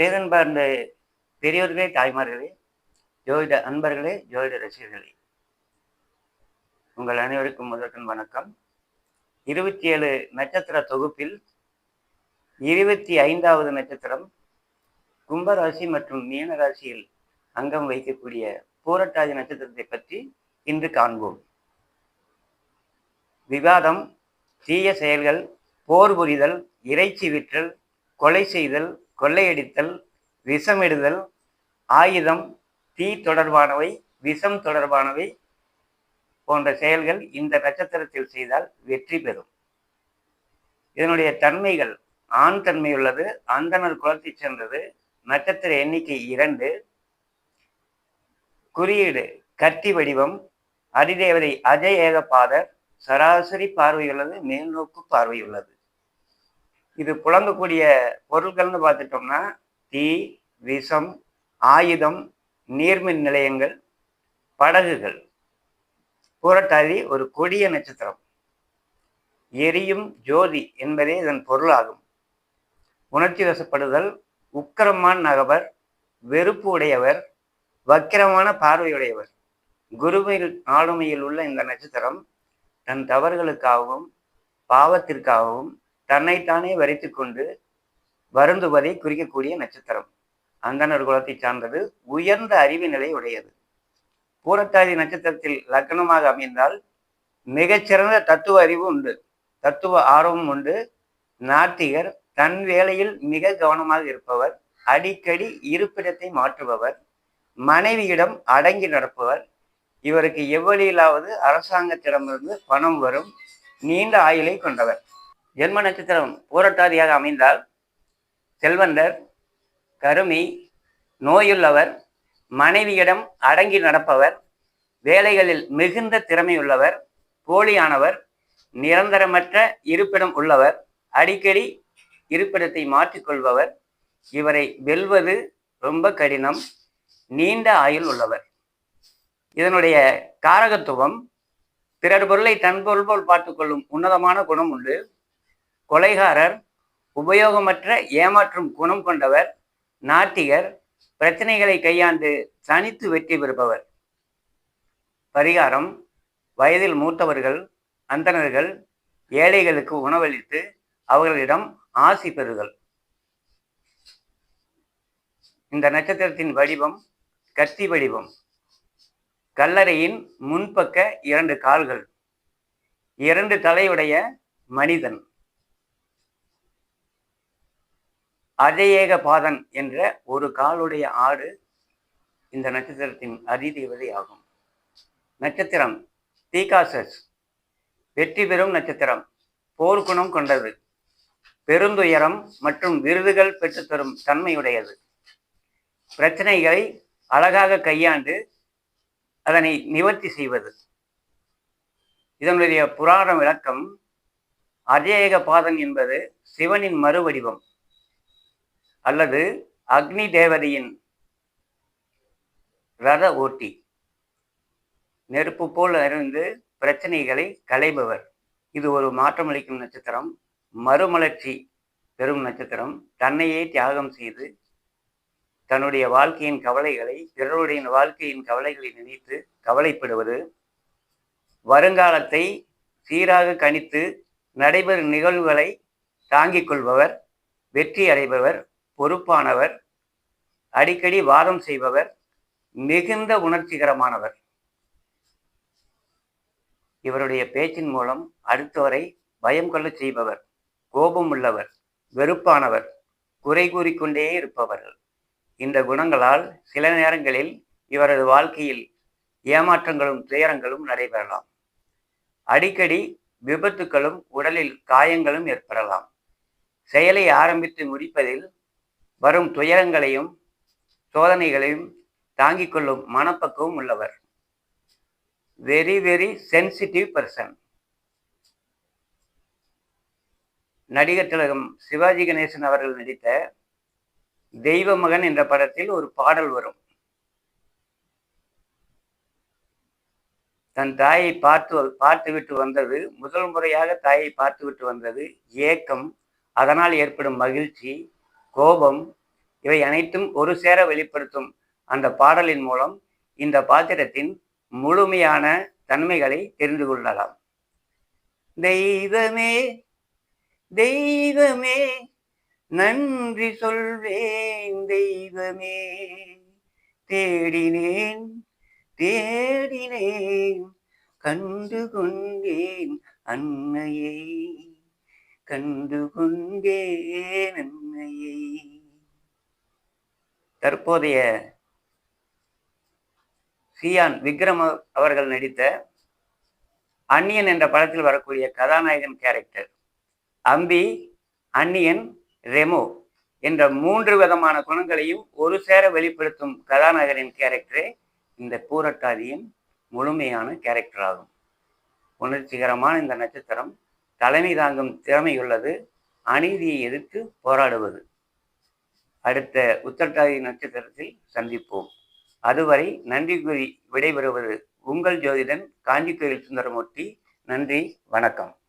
பேரன்பார்ந்த பெரியோர்களே தாய்மார்களே ஜோதிட அன்பர்களே ஜோதிட ரசிகர்களே. உங்கள் அனைவருக்கும் முதற்கண் வணக்கம். இருபத்தி ஏழு நட்சத்திர தொகுப்பில் இருபத்தி ஐந்தாவது நட்சத்திரம் கும்பராசி மற்றும் மீன ராசியில் அங்கம் வைக்கக்கூடிய பூரட்டாதி நட்சத்திரத்தை பற்றி இன்று காண்போம். விவாதம் தீய செயல்கள் போர் புரிதல் இறைச்சி விற்றல் கொலை செய்தல் கொள்ளையடித்தல் விஷமிடுதல் ஆயுதம் தீ தொடர்பானவை விஷம் தொடர்பானவை போன்ற செயல்கள் இந்த நட்சத்திரத்தில் செய்தால் வெற்றி பெறும். இதனுடைய தன்மைகள் ஆண் தன்மை உள்ளது அந்தனர் குலத்தை சேர்ந்தது நட்சத்திர எண்ணிக்கை இரண்டு குறியீடு கத்தி வடிவம் அதிதேவதை அஜய் ஏகபாதர் சராசரி பார்வையுள்ளது மேல்நோக்கு பார்வையுள்ளது இது புழங்கக்கூடிய பொருட்கள்னு பார்த்துட்டோம்னா தீ விஷம் ஆயுதம் நீர்மின் நிலையங்கள் படகுகள். புரட்டாதி ஒரு கொடிய நட்சத்திரம். எரியும் ஜோதி என்பதே இதன் பொருளாகும். உணர்ச்சி வசப்படுதல் உக்கிரமான நகவர் வெறுப்பு உடையவர் வக்கிரமான பார்வையுடையவர். குருவில் ஆளுமையில் உள்ள இந்த நட்சத்திரம் தன் தவறுகளுக்காகவும் பாவத்திற்காகவும் தன்னைத்தானே வரித்து கொண்டு வருந்துவதை குறிக்கக்கூடிய நட்சத்திரம். அந்தனர் குலத்தை சார்ந்தது உயர்ந்த அறிவு நிலை உடையது. பூரத்தாதி நட்சத்திரத்தில் லக்னமாக அமைந்தால் மிகச்சிறந்த தத்துவ அறிவு உண்டு. தத்துவ ஆர்வம் உண்டு. நாத்திகர் தன் வேலையில் மிக கவனமாக இருப்பவர். அடிக்கடி இருப்பிடத்தை மாற்றுபவர். மனைவியிடம் அடங்கி நடப்பவர். இவருக்கு எவ்வளியிலாவது அரசாங்கத்திடமிருந்து பணம் வரும் நீண்ட ஆயுளை கொண்டவர். ஜென்ம நட்சத்திரம் பூரட்டாதியாக அமைந்தால் செல்வந்தர் கருமி நோயுள்ளவர் மனைவியிடம் அடங்கி நடப்பவர் வேலைகளில் மிகுந்த திறமையுள்ளவர் போலியானவர் நிரந்தரமற்ற இருப்பிடம் உள்ளவர் அடிக்கடி இருப்பிடத்தை மாற்றிக்கொள்பவர். இவரை வெல்வது ரொம்ப கடினம் நீண்ட ஆயுள் உள்ளவர். இதனுடைய காரகத்துவம் பிறர் பொருளை தன்பொருள் போல் பார்த்துக்கொள்ளும் உன்னதமான குணம் உண்டு. கொலைகாரர் உபயோகமற்ற ஏமாற்றும் குணம் கொண்டவர் நாட்டிகர் பிரச்சனைகளை கையாண்டு தனித்து வெற்றி பெறுபவர். பரிகாரம் வயதில் மூத்தவர்கள் அந்தணர்கள் ஏழைகளுக்கு உணவளித்து அவர்களிடம் ஆசி பெறுதல். இந்த நட்சத்திரத்தின் வடிவம் கத்தி வடிவம். கல்லறையின் முன்பக்க இரண்டு கால்கள். இரண்டு தலையுடைய மனிதன். அஜயேக பாதன் என்ற ஒரு காலுடைய ஆடு இந்த நட்சத்திரத்தின் அதிதேவதை ஆகும். நட்சத்திரம் தீகாசஸ் வெற்றி பெறும் நட்சத்திரம் போர்க்குணம் கொண்டது பெருந்துயரம் மற்றும் விருதுகள் பெற்றுத்தரும் தன்மையுடையது. பிரச்சனைகளை அழகாக கையாண்டு அதனை நிவர்த்தி செய்வது. இதனுடைய புராண விளக்கம் அஜேக பாதன் என்பது சிவனின் மறுவடிவம். அல்லது அக்னி தேவதையின் ரத ஓட்டி. நெருப்பு போல் அறிந்து பிரச்சனைகளை களைபவர். இது ஒரு மாற்றமளிக்கும் நட்சத்திரம். மறுமலர்ச்சி பெறும் நட்சத்திரம். தன்னையே தியாகம் செய்து தன்னுடைய வாழ்க்கையின் கவலைகளை பிறருடைய வாழ்க்கையின் கவலைகளை நினைத்து கவலைப்படுவது. வருங்காலத்தை சீராக கணித்து நடைபெறும் நிகழ்வுகளை தாங்கிக் கொள்பவர். வெற்றி அடைபவர். பொறுப்பானவர் அடிக்கடி வாதம் செய்பவர் மிகுந்த உணர்ச்சிகரமானவர். இவருடைய பேச்சின் மூலம் அடுத்தவரை பயம் கொள்ள செய்பவர் கோபம் உள்ளவர் வெறுப்பானவர் குறை கூறிக்கொண்டே இருப்பவர்கள் இந்த குணங்களால் சில நேரங்களில் இவரது வாழ்க்கையில் ஏமாற்றங்களும் துயரங்களும் நடைபெறலாம். அடிக்கடி விபத்துக்களும் உடலில் காயங்களும் ஏற்படலாம். செயலை ஆரம்பித்து முடிப்பதில் வரும் துயரங்களையும் சோதனைகளையும் தாங்கிக் கொள்ளும் மனப்பக்குவம் உள்ளவர். வெரி வெரி சென்சிட்டிவ் பர்சன் நடிகர் திலகம் சிவாஜி கணேசன் அவர்கள் நடித்த தெய்வ மகன் என்ற படத்தில் ஒரு பாடல் வரும். தன் தாயை பார்த்து பார்த்துவிட்டு வந்தது முதல் முறையாக தாயை பார்த்துவிட்டு வந்தது ஏக்கம் அதனால் ஏற்படும் மகிழ்ச்சி கோபம் இவை அனைத்தும் ஒரு சேர வெளிப்படுத்தும். அந்த பாடலின் மூலம் இந்த பாத்திரத்தின் முழுமையான தன்மைகளை தெரிந்து கொள்ளலாம். தெய்வமே தெய்வமே நன்றி சொல்வேன் தெய்வமே. தேடினேன் தேடினேன் கண்டு கொண்டேன் அன்னையை. கண்டு அன்னையை. தற்போதைய சியான் விக்ரம் அவர்கள் நடித்த அன்னியன் என்ற படத்தில் வரக்கூடிய கதாநாயகன் கேரக்டர் அம்பி அன்னியன் ரெமோ என்ற மூன்று விதமான குணங்களையும் ஒரு சேர வெளிப்படுத்தும் கதாநாயகனின் கேரக்டரே இந்த பூரட்டாதியின் முழுமையான கேரக்டர் ஆகும். உணர்ச்சிகரமான இந்த நட்சத்திரம் தலைமை தாங்கும் திறமையுள்ளது. அநீதியை எதிர்த்து போராடுவது. அடுத்த உத்தரட்டாதி நட்சத்திரத்தில் சந்திப்போம். அதுவரை நன்றி கூறி விடைபெறுவது உங்கள் ஜோதிடன் காஞ்சி கோயில் சுந்தரமூர்த்தி. நன்றி வணக்கம்.